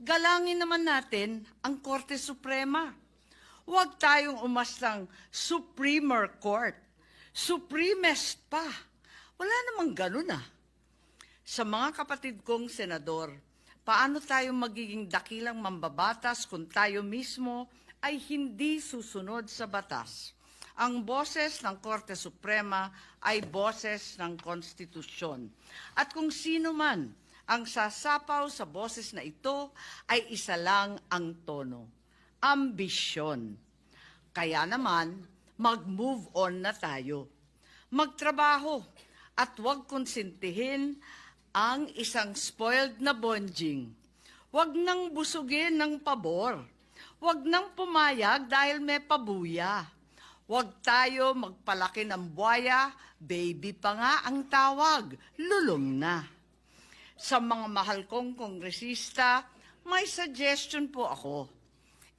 galangin naman natin ang Korte Suprema. Huwag tayong umastang Supremer Court. Supremest pa. Wala namang ganun ah. Sa mga kapatid kong senador, paano tayo magiging dakilang mambabatas kung tayo mismo ay hindi susunod sa batas? Ang boses ng Korte Suprema ay boses ng konstitusyon. At kung sino man ang sasapaw sa boses na ito ay isa lang ang tono, ambisyon. Kaya naman, mag-move on na tayo. Magtrabaho at huwag konsintihin ang isang spoiled na bonjing. Huwag nang busugin ng pabor. Huwag nang pumayag dahil may pabuya. Huwag tayo magpalaki ng buwaya, baby pa nga ang tawag, lulong na. Sa mga mahal kong kongresista, may suggestion po ako.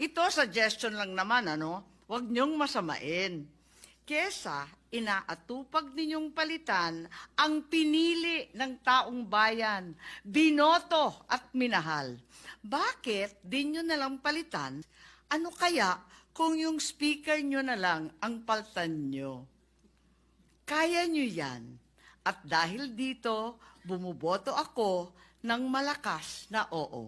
Ito suggestion lang naman, ano? Huwag niyong masamain. Kesa inaatupag ninyong palitan ang pinili ng taong bayan, binoto at minahal. Bakit di nyo nalang palitan? Ano kaya kung yung speaker nyo na lang ang paltan nyo? Kaya nyo yan. At dahil dito, bumuboto ako ng malakas na oo.